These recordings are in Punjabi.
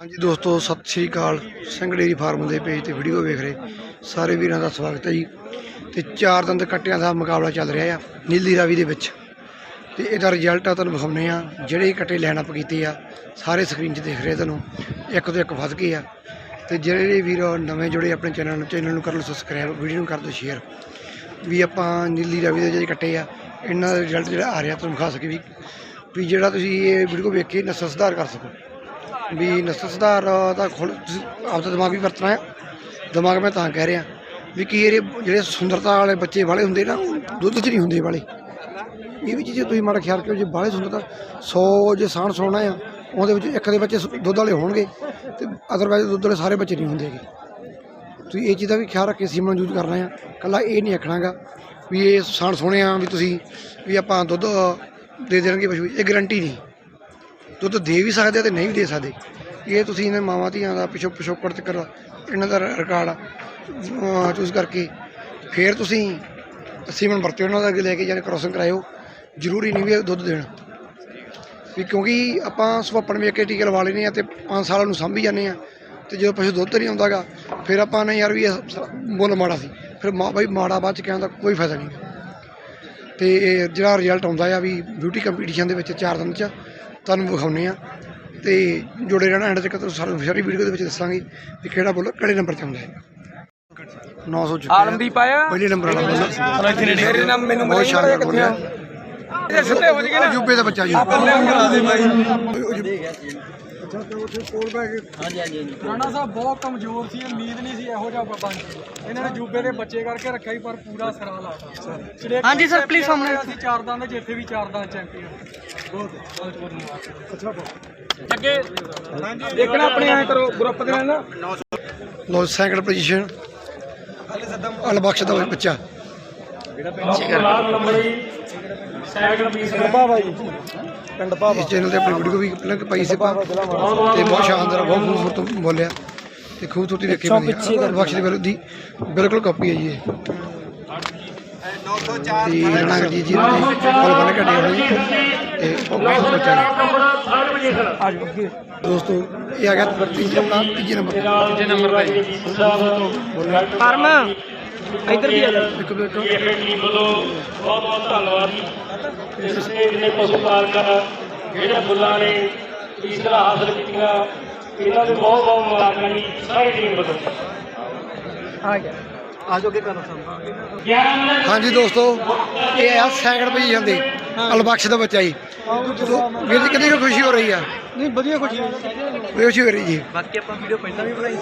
ਹਾਂਜੀ ਦੋਸਤੋ, ਸਤਿ ਸ਼੍ਰੀ ਅਕਾਲ। ਸਿੰਘ ਡੇਰੀ ਫਾਰਮ ਦੇ ਪੇਜ ਤੇ ਵੀਡੀਓ ਵੇਖ ਰਹੇ। ਸਾਰੇ ਵੀਰਾਂ ਦਾ ਸਵਾਗਤ ਹੈ ਜੀ। ਤੇ ਚਾਰ ਦੰਦ ਕੱਟਿਆਂ ਦਾ ਮੁਕਾਬਲਾ ਚੱਲ ਰਿਹਾ ਆ, ਨੀਲੀ ਰਾਵੀ ਦੇ ਵਿੱਚ। ਤੇ ਇਹਦਾ ਰਿਜ਼ਲਟ ਆ ਤੁਹਾਨੂੰ ਵਿਖਾਉਂਦੇ ਆ ਜਿਹੜੇ ਕੱਟੇ ਲੈਣ ਅਪ ਕੀਤੇ ਆ, ਸਾਰੇ ਸਕਰੀਨ 'ਚ ਦੇਖ ਰਹੇ ਤੁਹਾਨੂੰ। ਇੱਕ ਤੋਂ ਇੱਕ ਵੱਧ ਗਏ ਆ। ਤੇ ਜਿਹੜੇ ਵੀਰ ਨਵੇਂ ਜੁੜੇ ਆਪਣੇ ਚੈਨਲ ਨੂੰ ਚੈਨਲ ਨੂੰ ਕਰ ਲਓ ਸਬਸਕ੍ਰਾਈਬ ਵੀਡੀਓ ਨੂੰ ਕਰ ਦਿਓ ਸ਼ੇਅਰ ਵੀ ਆਪਾਂ ਨੀਲੀ ਰਾਵੀ ਦੇ ਜਿਹੜੇ ਕੱਟੇ ਆ, ਇਹਨਾਂ ਦਾ ਰਿਜ਼ਲਟ ਜਿਹੜਾ ਆ ਰਿਹਾ, ਤੁਹਾਨੂੰ ਵਿਖਾ ਸਕੇ ਵੀ ਵੀ ਜਿਹੜਾ ਤੁਸੀਂ ਇਹ ਵੀਡੀਓ ਵੇਖ ਕੇ ਨਸਲ ਸੁਧਾਰ ਕਰ ਸਕੋ। ਵੀ ਨਸਲ ਸੁਧਾਰ ਦਾ ਖੁੱਲ ਤੁਸੀਂ ਆਪਦਾ ਦਿਮਾਗ ਵੀ ਵਰਤਣਾ ਹੈ ਦਿਮਾਗ ਮੈਂ ਤਾਂ ਕਹਿ ਰਿਹਾ ਵੀ ਕੀ ਇਹ ਜਿਹੜੇ ਸੁੰਦਰਤਾ ਵਾਲੇ ਬੱਚੇ ਵਾਲੇ ਹੁੰਦੇ ਨਾ, ਉਹ ਦੁੱਧ 'ਚ ਨਹੀਂ ਹੁੰਦੇ ਵਾਲੇ। ਇਹ ਵੀ ਚੀਜ਼ ਤੁਸੀਂ ਮਾੜਾ ਖਿਆਲ ਕਰੋ ਜੇ ਬਾਹਲੇ ਸੁੰਦਰਤਾ 100 ਜੇ ਸਾਣ ਸੋਣਾ ਆ, ਉਹਦੇ ਵਿੱਚ ਇੱਕ ਦੇ ਬੱਚੇ ਸੁ- ਦੁੱਧ ਵਾਲੇ ਹੋਣਗੇ ਤੇ ਅਦਰਵਾਈਜ਼ ਦੁੱਧ ਵਾਲੇ ਸਾਰੇ ਬੱਚੇ ਨਹੀਂ ਹੁੰਦੇਗੇ ਤੁਸੀਂ ਇਹ ਚੀਜ਼ ਦਾ ਵੀ ਖਿਆਲ ਰੱਖ ਕੇ ਸੀਮਨ ਯੂਜ਼ ਕਰਨਾ ਆ। ਕੱਲਾ ਇਹ ਨਹੀਂ ਆਖਣਾਗਾ ਵੀ ਇਹ ਸਾਣ ਸੋਹਣੇ ਆ, ਵੀ ਤੁਸੀਂ, ਵੀ ਆਪਾਂ ਦੁੱਧ ਦੇ ਦੇਣਗੇ ਪਸ਼ੂ ਇਹ ਗਰੰਟੀ ਨਹੀਂ। ਦੁੱਧ ਦੇ ਵੀ ਸਕਦੇ ਆ ਤੇ ਨਹੀਂ ਵੀ ਦੇ ਸਕਦੇ। ਇਹ ਤੁਸੀਂ ਇਹਨਾਂ ਮਾਵਾਂ ਧੀਆਂ ਦਾ ਪਿਛੋ ਪਿਛੋਕੜ ਤੇ ਕਰ। ਇਹਨਾਂ ਦਾ ਰਿਕਾਰਡ ਚੂਜ਼ ਕਰਕੇ। ਫਿਰ ਤੁਸੀਂ ਸੀਮਨ ਵਰਤਿਓ ਉਹਨਾਂ ਦਾ ਅੱਗੇ ਲੈ ਕੇ ਜਾਣੇ ਕ੍ਰੋਸਿੰਗ ਕਰਾਇਓ। ਜ਼ਰੂਰੀ ਨਹੀਂ ਵੀ ਇਹ ਦੁੱਧ ਦੇਣ। ਵੀ ਕਿਉਂਕਿ ਆਪਾਂ ਸੁਭਾਪਣ ਵੇਖ ਕੇ ਟੀਕੇ ਲਵਾ ਲੈਨੇ ਆ ਤੇ 5 ਸਾਲਾਂ ਨੂੰ ਸੰਭੀ ਜਾਂਦੇ ਆ ਤੇ ਜਦੋਂ ਪਸ਼ੂ ਦੁੱਧ ਨਹੀਂ ਆਉਂਦਾਗਾ, ਫਿਰ ਆਪਾਂ ਨੇ ਯਾਰ ਵੀ ਇਹ ਮੁੱਲ ਮਾੜਾ ਸੀ। ਫਿਰ ਮਾ ਬਾਈ ਮਾੜਾ ਬਾਅਦ ਚ ਕਹਿਣ ਦਾ ਕੋਈ ਫਾਇਦਾ ਨਹੀਂ। ਤੇ ਇਹ ਜਿਹੜਾ ਰਿਜ਼ਲਟ ਆਉਂਦਾ ਆ ਵੀ ਬਿਊਟੀ ਕੰਪੀਟੀਸ਼ਨ ਦੇ ਵਿੱਚ ਚਾਰ ਦਿਨ ਚ ਤੁਹਾਨੂੰ ਵਿਖਾਉਨੇ ਆ। ਤੇ ਜੁੜੇ ਰਹਿਣਾ ਐਂਡ ਤੱਕ ਤੁਹਾਨੂੰ ਸਾਰੀ ਵੀਡੀਓ ਦੇ ਵਿੱਚ ਦੱਸਾਂਗੇ ਵੀ ਕਿਹੜਾ ਬੋਲ ਕਿਹੜੇ ਨੰਬਰ ਤੇ ਆਉਂਦਾ ਹੈ। 900 ਚੁੱਕਿਆ ਆਲਮਦੀਪ ਆਇਆ? ਪਹਿਲੇ ਨੰਬਰ ਵਾਲਾ ਬੋਲ। ਮੇਰੇ ਨਾਮ ਮੈਨੂੰ ਬਹੁਤ ਸ਼ਾਨਦਾਰ ਬੋਲਿਆ। ਇਹ ਸਿੱਧੇ ਹੋ ਜਗੇ ਨਾ। ਅਜੂਬੇ ਦਾ ਬੱਚਾ ਜੀ। ਰਾਣਾ ਸਾਹਿਬ ਬਹੁਤ ਕਮਜ਼ੋਰ ਸੀ ਉਮੀਦ ਨਹੀਂ ਸੀ ਇਹੋ ਜਿਹਾ ਬਣ ਇਹਨਾਂ ਨੇ ਜੂਬੇ ਦੇ ਬੱਚੇ ਕਰਕੇ ਰੱਖਿਆ ਹੀ ਪਰ ਪੂਰਾ ਸਰਾ ਲਾਤਾ। ਹਾਂਜੀ ਸਰ ਪਲੀਜ਼ ਸਾਹਮਣੇ ਅਸੀਂ ਚਾਰ ਦੰਦ ਦੇ ਜਿੱਥੇ ਵੀ ਚਾਰ ਦੰਦ ਚੈਂਪੀਅਨ ਬਹੁਤ ਬਹੁਤ ਬਹੁਤ ਮੁਬਾਰਕ ਅੱਗੇ ਦੇਖਣਾ ਆਪਣੇ ਐ ਕਰੋ ਗਰੁੱਪ ਦੇ ਨਾਲ ਨਾ। ਲੋ ਸੈਕੰਡ ਪੋਜੀਸ਼ਨ ਅਲਬਖਸ਼ ਦਾ ਬੱਚਾ। ਇਸ ਚੈਨਲ ਤੇ ਆਪਣੀ ਵੀਡੀਓ ਵੀ ਪਹਿਲਾਂ ਪਾਈ ਸੀ ਆਪਾਂ। ਤੇ ਬਹੁਤ ਸ਼ਾਨਦਾਰ ਬਹੁਤ ਖੂਬਸੂਰਤ ਬੋਲਿਆ। ਤੇ ਖੂਬਸੂਰਤੀ ਦੇਖੀ ਬਣੀ ਅਲਬਖਸ਼ ਦੀ ਬਿਲਕੁਲ ਦੀ ਬਿਲਕੁਲ ਕਾਪੀ ਹੈ ਜੀ ਇਹ। ਤੇ ਰਣਾ ਜੀ ਜੀ ਨੇ ਕੋਲ ਬਣ ਕੇ ਡੇ ਹੋਣੀ ਤੇ ਉਹ ਬਹੁਤ ਬੱਚਾ ਹੈ। ਦੋਸਤੋ ਇਹ ਆ ਗਿਆ ਤੀਜੇ ਨੰਬਰ ਤੀਜੇ ਨੰਬਰ। ਤੀਜੇ ਨੰਬਰ ਫਰਮ ਇੱਧਰ ਵੀ ਆ ਜਾ। ਇੱਕ ਦੋ ਇੱਕ ਟੀਮ ਵੱਲੋਂ ਬਹੁਤ ਬਹੁਤ ਧੰਨਵਾਦ। ਇਸ ਸਟੇਜ ਨੇ ਪਸ਼ੂ ਪਾਲਕਾਂ ਜਿਹੜੇ ਫੁੱਲਾਂ ਨੇ ਤੀਸਰਾ ਹਾਸਲ ਕੀਤੀਆਂ ਇਹਨਾਂ ਨੂੰ ਬਹੁਤ ਬਹੁਤ ਮੁਬਾਰਕਾਂ ਜੀ ਸਾਰੀ ਟੀਮ ਵੱਲੋਂ। ਆ ਗਿਆ ਆ ਜਾਓਗੇ ਕਰੋ ਸਾਹਮਣੇ 11 ਮਿੰਟ ਹਾਂਜੀ ਦੋਸਤੋ ਇਹ ਆ ਸੈਕੰਡ ਪੋਜੀਸ਼ਨ ਦੇ ਅਲਬਖਸ਼ ਦਾ ਬੱਚਾ ਜੀ। ਵੀਰ ਜੀ ਕਿੰਨੀ ਕੁ ਖੁਸ਼ੀ ਹੋ ਰਹੀ ਆ? ਨਹੀਂ ਵਧੀਆ ਖੁਸ਼ੀ ਹੋ ਰਹੀ ਜੀ। ਬਾਕੀ ਆਪਾਂ ਵੀਡੀਓ ਪਹਿਲਾਂ ਵੀ ਬਣਾਈ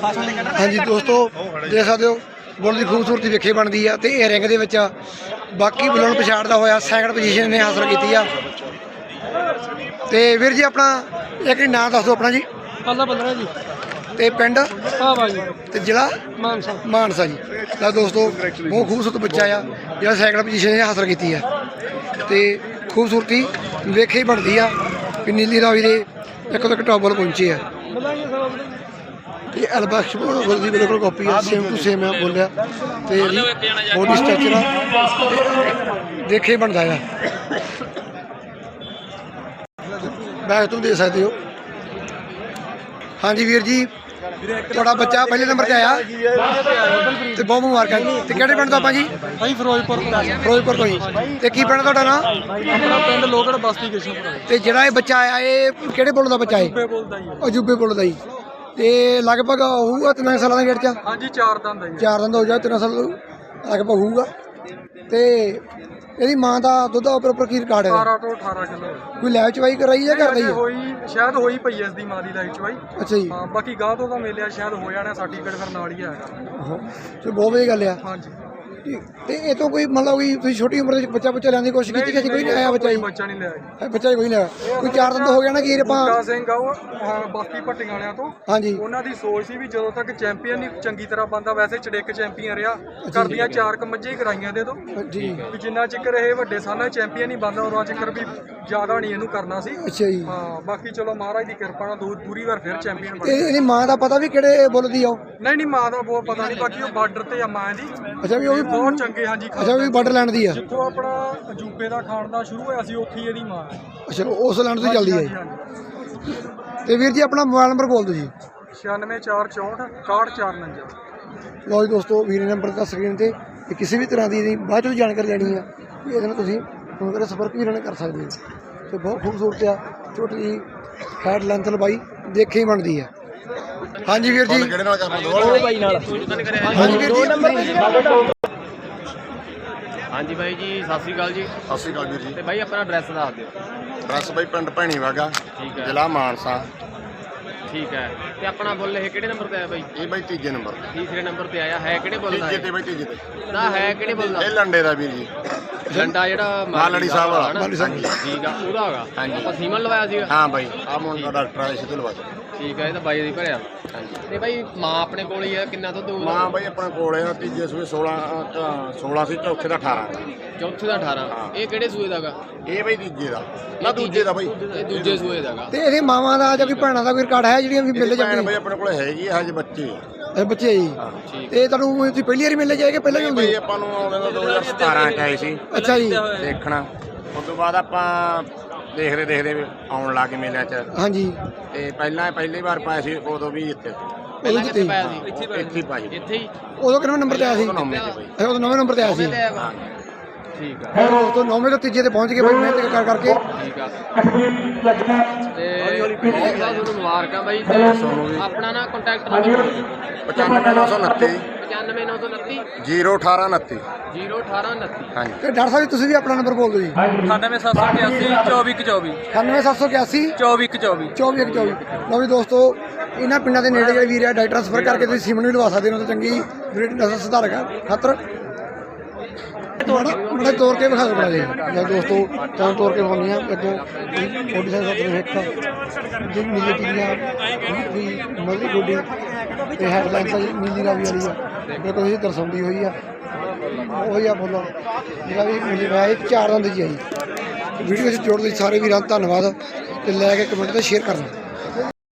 ਹਾਂਜੀ ਦੋਸਤੋ ਦੇਖ ਸਕਦੇ ਹੋ ਬੁੱਲ ਦੀ ਖੂਬਸੂਰਤੀ ਵੇਖੇ ਬਣਦੀ ਆ ਤੇ ਇਹ ਰਿੰਗ ਦੇ ਵਿੱਚ ਬਾਕੀ ਬੁੱਲਾਂ ਨੂੰ ਪਛਾੜਦਾ ਹੋਇਆ ਸੈਕੰਡ ਪੋਜੀਸ਼ਨ ਨੇ ਹਾਸਲ ਕੀਤੀ ਆ। ਤੇ ਵੀਰ ਜੀ ਆਪਣਾ ਇੱਕ ਨਾਮ ਦੱਸ ਦਿਓ ਆਪਣਾ ਜੀ। ਪੱਲਾ ਬੰਦਰਾ ਜੀ। ਤੇ ਪਿੰਡ? ਹਾਂ ਬਾਜੀ ਤੇ ਜ਼ਿਲ੍ਹਾ? ਮਾਨਸਾ। ਮਾਨਸਾ ਜੀ। ਤਾਂ ਦੋਸਤੋ ਬਹੁਤ ਖੂਬਸੂਰਤ ਬੱਚਾ ਆ ਜਿਹੜਾ ਸੈਕੰਡ ਪੋਜੀਸ਼ਨ ਹਾਸਲ ਕੀਤੀ ਆ। ਤੇ ਖੂਬਸੂਰਤੀ ਵੇਖੇ ਹੀ ਬਣਦੀ ਆ ਕਿ ਨੀਲੀ ਰਾਵੀ ਦੇ ਇੱਕ ਤੋਂ ਇੱਕ ਟੌਪ ਪਹੁੰਚੇ ਆ। ਇਹ ਅਲਬਖਸ਼ ਬੋਲ ਦੀ ਬਿਲਕੁਲ ਕਾਪੀ ਆ ਸੇਮ ਟੂ ਸੇਮ ਆ ਬੋਲਿਆ। ਤੇ ਬੋਡੀ ਸਟਰਕਚਰ ਆ। ਦੇਖੇ ਬਣਦਾ ਆ। ਬੈਗ ਤੁਸੀਂ ਦੇ ਸਕਦੇ ਹੋ। ਹਾਂਜੀ ਵੀਰ ਜੀ ਤੁਹਾਡਾ ਬੱਚਾ ਪਹਿਲੇ ਨੰਬਰ ਤੇ ਆਇਆ। ਤੇ ਬਹੁਤ ਮੁਬਾਰਕਾਂ। ਤੇ ਕਿਹੜੇ ਪਿੰਡ ਤੋਂ ਆਪਾਂ ਜੀ? ਭਾਈ ਫਿਰੋਜ਼ਪੁਰ ਤੋਂ। ਫਿਰੋਜ਼ਪੁਰ ਤੋਂ ਜੀ। ਤੇ ਕੀ ਪਿੰਡ ਤੁਹਾਡਾ ਨਾਂ? ਆਪਣਾ ਪਿੰਡ ਲੋਗੜ ਬਸਤੀ ਕਿਸ਼ਨਪੁਰ। ਤੇ ਜਿਹੜਾ ਇਹ ਬੱਚਾ ਆਇਆ ਇਹ ਕਿਹੜੇ ਪੁੱਲ ਦਾ ਬੱਚਾ ਹੈ? ਅਜੂਬੇ ਪੁੱਲ ਦਾ ਜੀ ਤੇ ਲਗਭਗ ਹੋਊਗਾ ਤਿੰਨ ਸਾਲਾਂ ਦਾ ਗੇੜ ਚ? ਹਾਂਜੀ ਚਾਰ ਦੰਦ ਹੈ ਜੀ। ਚਾਰ ਦਿਨ ਦਾ ਹੋ ਜਾ ਤਿੰਨ ਸਾਲ ਲਗਭਗ ਹੋਊਗਾ। ਤੇ ਇਹਦੀ ਮਾਂ ਦਾ ਦੁੱਧ ਉੱਪਰ ਉੱਪਰ ਕੀ ਰਿਕਾਰਡ ਹੈ? 18 ਤੋਂ 18 ਕਿਲੋ ਕੋਈ ਲੈਬ ਚਵਾਈ ਕਰਾਈ ਜਾਂ ਕਰਦਾ ਹੀ ਹੋਈ ਸ਼ਾਇਦ ਹੋਈ ਪਈ ਐ ਇਸ ਦੀ ਮਾਂ ਦੀ ਲਾਈਫ ਚ ਬਾਈ ਅੱਛਾ ਜੀ। ਹਾਂ ਬਾਕੀ ਗਾਹ ਤੋਂ ਤਾਂ ਮਿਲਿਆ ਸ਼ਾਇਦ ਹੋ ਜਾਣਾ ਸਰਟੀਫਿਕੇਟ ਫਿਰ ਨਾਲ ਹੀ ਆਏਗਾ ਤੇ ਬਹੁਤ ਵਧੀਆ ਗੱਲ ਆ। ਹਾਂਜੀ। ਤੇ ਇਹ ਤੋਂ ਕੋਈ ਮੰਨ ਲਓ ਕਿ ਤੁਸੀਂ ਛੋਟੀ ਉਮਰ ਦੇ ਵਿੱਚ ਬੱਚਾ ਬੱਚਾ ਲੈਣ ਦੀ ਕੋਸ਼ਿਸ਼ ਕੀਤੀ ਕਿ ਕੋਈ ਨਹੀਂ ਆਇਆ ਬੱਚਾ ਜੀ? ਬੱਚਾ ਨਹੀਂ ਲਿਆ ਜੀ। ਬੱਚਾ ਹੀ ਕੋਈ ਨਹੀਂ ਆਇਆ ਕੋਈ ਚਾਰ ਦਿਨ ਤੋਂ ਹੋ ਗਿਆ ਨਾ ਕਿ ਆਪਾਂ ਬੂਟਾ ਸਿੰਘ ਆ ਉਹ ਬਸਤੀ ਭੱਟੀਆਂ ਵਾਲਿਆਂ ਤੋਂ। ਹਾਂਜੀ। ਉਹਨਾਂ ਦੀ ਸੋਚ ਸੀ ਵੀ ਜਦੋਂ ਤੱਕ ਚੈਂਪੀਅਨ ਨਹੀਂ ਚੰਗੀ ਤਰ੍ਹਾਂ ਬੰਦਾ ਵੈਸੇ ਚੜਿੱਕ ਚੈਂਪੀਅਨ ਰਿਹਾ। ਕਰਦੀਆਂ ਚਾਰ ਕ ਮੱਝੇ ਹੀ ਕਰਾਈਆਂ ਦੇ ਤੋਂ ਜੀ। ਵੀ ਜਿੰਨਾ ਚਿਕਰ ਇਹ ਵੱਡੇ ਸਾਨਾ ਚੈਂਪੀਅਨ ਨਹੀਂ ਬੰਦਾ ਉਹਨਾਂ ਚਿਕਰ ਵੀ ਜ਼ਿਆਦਾ ਨਹੀਂ ਇਹਨੂੰ ਕਰਨਾ ਸੀ। ਅੱਛਾ ਜੀ। ਹਾਂ ਬਾਕੀ ਚਲੋ ਮਹਾਰਾਜ ਦੀ ਕਿਰਪਾ ਨਾਲ ਦੂ- ਦੂਰੀ ਵਾਰ ਫਿਰ ਚੈਂਪੀਅਨ ਬਣ। ਇਹਦੀ ਮਾਂ ਦਾ ਪਤਾ ਵੀ ਕਿਹੜੇ ਬੁੱਲ ਦੀ ਆ ਉਹ? ਨਹੀਂ ਨਹੀਂ ਮਾਂ ਦਾ ਬਹੁਤ ਪਤਾ ਨਹੀਂ ਬਾਕੀ ਉਹ ਬਾਰਡਰ ਤੇ ਆ ਮਾਂ ਦੀ। ਅੱਛਾ ਵੀ ਉਹ ਵੀ ਬਹੁਤ ਚੰਗੇ ਹਾਂਜੀ ਅੱਛਾ ਵੀ ਬਾਰਡਰ ਲੈਂਡ ਦੀ ਆ? ਜਿੱਥੋਂ ਆਪਣਾ ਅਜੂਬੇ ਦਾ ਖਾਣ ਦਾ ਸ਼ੁਰੂ ਹੋਇਆ ਸੀ ਉੱਥੇ ਹੀ ਇਹਦੀ ਮਾਂ ਹੈ। ਅੱਛਾ ਉਸ ਲੈਂਡ ਤੋਂ ਚੱਲਦੀ ਹੈ। ਜੀ। ਤੇ ਵੀਰ ਜੀ ਆਪਣਾ ਮੋਬਾਈਲ ਨੰਬਰ ਬੋਲ ਦਿਓ ਜੀ। 96464 6449 ਲਓ ਜੀ ਦੋਸਤੋ ਵੀਰ ਨੰਬਰ ਦਾ ਸਕਰੀਨ ਤੇ ਤੇ ਕਿਸੇ ਵੀ ਤਰ੍ਹਾਂ ਦੀ ਬਾਅਦ ਚੋਂ ਜਾਣਕਾਰੀ ਲੈਣੀ ਆ ਇਹਦੇ ਨਾਲ ਤੁਸੀਂ ਫੋਨ ਕਰਕੇ ਸੰਪਰਕ ਵੀ ਨਾਲ ਕਰ ਸਕਦੇ ਹੋ। ਤੇ ਬਹੁਤ ਖੂਬਸੂਰਤ ਆ ਛੋਟੀ ਜਿਹੀ ਹੈਡ ਲੈਂਥ ਲੰਬਾਈ ਦੇਖੇ ਹੀ ਬਣਦੀ ਆ। ਹਾਂਜੀ ਵੀਰ ਜੀ। ਕਿਹੜੇ ਨਾਲ ਕਰਨਾ? ਦੋ ਬਾਈ ਨਾਲ। ਹਾਂਜੀ ਵੀਰ ਜੀ। ਹਾਂਜੀ ਬਾਈ ਜੀ ਸਤਿ ਸ੍ਰੀ ਅਕਾਲ ਜੀ। ਸਤਿ ਸ਼੍ਰੀ ਅਕਾਲ ਵੀਰ ਜੀ। ਤੇ ਬਾਈ ਆਪਣਾ ਐਡਰੈਸ ਦੱਸ ਦਿਓ। ਡਰੈਸ ਬਾਈ ਪਿੰਡ ਭੈਣੀ ਵਾਗਾ ਠੀਕ ਹੈ। ਜ਼ਿਲ੍ਹਾ ਮਾਨਸਾ। ਠੀਕ ਹੈ। ਤੇ ਆਪਣਾ ਬੁੱਲ ਇਹ ਕਿਹੜੇ ਨੰਬਰ ਤੇ ਆਇਆ ਬਾਈ? ਇਹ ਬਾਈ ਤੀਜੇ ਨੰਬਰ ਤੇ। ਤੀਸਰੇ ਨੰਬਰ ਤੇ ਆਇਆ। ਹੈ ਕਿਹੜੇ ਬੁੱਲ ਦਾ ਤੀਜੇ ਤੇ ਇਹ? ਬਾਈ ਤੀਜੇ ਤੇ। ਨਾ ਹੈ ਕਿਹੜੇ ਬੁੱਲ ਇਹ ਦਾ ਲੰਡੇ ਦਾ ਵੀਰ ਜੀ। ਡੰਡਾ ਜਿਹੜਾ ਮਾਲੜੀ ਸਾਹਿਬ ਵਾਲਾ। ਮਾਲੜੀ ਸਾਹਿਬ। ਠੀਕ ਆ ਉਹਦਾ ਹੈਗਾ। ਹਾਂਜੀ। ਆਪਾਂ ਸੀਮਨ ਲਵਾਇਆ ਸੀਗਾ। ਹਾਂ ਬਾਈ ਆ ਮੁੰਡਾ ਡਾਕਟਰ ਆ ਇਸੇ ਤੋਂ ਲਵਾ ਦਿਓ। ਠੀਕ ਹੈ ਇਹ ਤਾਂ ਬਾਈ ਦੀ ਭਰਿਆ। ਹਾਂਜੀ। ਤੇ ਬਾਈ ਮਾਂ ਆਪਣੇ ਕੋਲ ਹੀ ਆ ਕਿੰਨਾ ਦੁੱਧ ਹੋਊਗਾ ਮਾਂ ਬਾਈ ਆਪਣੇ ਕੋਲ ਆ ਤੀਜੇ ਸੂਏ 16 ਅ, 16 ਸੀ ਚੌਥੇ ਦਾ 18 ਚੌਥੇ ਦਾ 18 ਹਾਂ। ਇਹ ਕਿਹੜੇ ਸੂਏ ਦਾਗਾ ਇਹ ਬਾਈ ਤੀਜੇ ਦਾ। ਨਾ ਦੂਜੇ ਦਾ ਬਾਈ। ਇਹ ਦੂਜੇ ਸੂਏ ਦਾਗਾ ਤੇ ਇਹਦੇ ਮਾਵਾਂ ਦਾ ਜਾਂ ਕੋਈ ਭੈਣਾਂ ਦਾ ਕੋਈ ਰਿਕਾਰਡ ਹੈ ਜਿਹੜੀਆਂ ਵੀ ਮਿਲੇ ਇਹਦੀ ਭੈਣ ਜਾਂਦੇ ਬਾਈ ਆਪਣੇ ਕੋਲ ਹੈਗੀ ਆ ਹਜੇ ਬੱਚੇ ਆ। ਇਹ ਬੱਚੇ ਜੀ। ਹਾਂ ਠੀਕ ਤੇ ਤੁਹਾਨੂੰ ਤੁਸੀਂ ਪਹਿਲੀ ਵਾਰੀ ਮਿਲੇ ਜਾਏਗੇ ਪਹਿਲਾਂ ਵੀ ਇਹ ਹੁੰਦੇ ਬਾਈ ਆਪਾਂ ਨੂੰ ਆਉਂਦੇ ਦਾ 2017 ਚ ਆਏ ਸੀ। ਅੱਛਾ ਜੀ। ਦੇਖਣਾ। ਉਸ ਤੋਂ ਬਾਅਦ ਆਪਾਂ ਦੇਖਦੇ ਦੇਖਦੇ ਆਉਣ ਲੱਗੇ ਮੇਲਿਆਂ 'ਚ। ਹਾਂਜੀ। ਤੇ ਪਹਿਲਾਂ ਪਹਿਲੀ ਵਾਰ ਪਾਇਆ ਸੀ ਉਦੋਂ ਵੀ ਇੱਥੇ। ਪਹਿਲਾਂ ਕਿੱਥੇ ਪਾਇਆ ਸੀ? ਇੱਥੇ ਹੀ ਪਾਈ ਇੱਥੇ ਹੀ। ਉਦੋਂ ਕਿੰਨੇ ਨੰਬਰ ਤੇ ਆਇਆ ਸੀ? ਉਦੋਂ ਨੌਵੇਂ ਇਹ ਨੰਬਰ ਤੇ ਆਇਆ ਸੀ। ਠੀਕ ਆ। ਫਿਰ ਉਸ ਤੋਂ ਨੌਵੇਂ ਤੋਂ ਤੀਜੇ ਤੇ ਪਹੁੰਚ ਗਏ ਬਾਈ ਮਿਹਨਤ ਕਰ ਕਰਕੇ। ਠੀਕ ਆ। ਤੇ ਬਹੁਤ ਬਹੁਤ ਤੁਹਾਨੂੰ ਮੁਬਾਰਕਾਂ ਬਾਈ। ਤੇ ਆਪਣਾ ਨਾ ਕੰਟੈਕਟ ਨੰਬਰ 95929 95929 01829 01829 ਹਾਂਜੀ। ਤੇ ਡਾਕਟਰ ਸਾਹਿਬ ਤੁਸੀਂ ਵੀ ਆਪਣਾ ਨੰਬਰ ਬੋਲ ਦਿਓ ਜੀ। 9781 2481 98781 2424 2424 ਲਓ ਵੀ ਦੋਸਤੋ ਇਹਨਾਂ ਪਿੰਡਾਂ ਦੇ ਨੇੜੇ ਜਿਹੜੇ ਵੀਰ ਆ ਡਾਕਟਰ ਟ੍ਰਾਂਸਫਰ ਕਰਕੇ ਤੁਸੀਂ ਸੀਮਨ ਵੀ ਲਵਾ ਸਕਦੇ ਹੋ ਤੇ ਚੰਗੀ ਬਰੀਡ ਨਸਲ ਸੁਧਾਰ ਕਰ ਖਾਤਰ ਬੜਾ ਤੋੜ ਕੇ ਵਿਖਾ ਦਿਓ ਜੀ। ਲੈ ਦੋਸਤੋ ਤੁਹਾਨੂੰ ਤੋੜ ਕੇ ਵਿਖਾਉਂਦੇ ਆ ਅੱਗੋਂ ਬੋਡੀ ਸਾਈਜ਼ ਦਾ ਤੁਹਾਨੂੰ ਇੱਕ ਜਿ ਨੀਲੀ ਟੀਲੀਆਂ ਵੀ ਮਲਦੀ ਗੋਡੀ ਤੇ ਹੈਡਲਾਈਨ ਤਾਂ ਨੀਲੀ ਰਾਵੀ ਵਾਲੀ ਆ। ਦੇਖੋ ਤੁਸੀਂ ਦਰਸਾਉਂਦੀ ਹੋਈ ਆ। ਉਹੀ ਆ ਫੁੱਲ। ਜਿਹੜਾ ਵੀ ਮਿਲੀ ਇਹ ਚਾਰ ਦੰਦ ਜੀ ਆ ਜੀ। ਵੀਡੀਓ 'ਚ ਜੋੜ ਲਈ ਸਾਰੇ ਵੀਰਾਂ ਦਾ ਧੰਨਵਾਦ ਤੇ ਲੈ ਕੇ ਕਮੈਂਟ ਤੇ ਸ਼ੇਅਰ ਕਰਨਾ।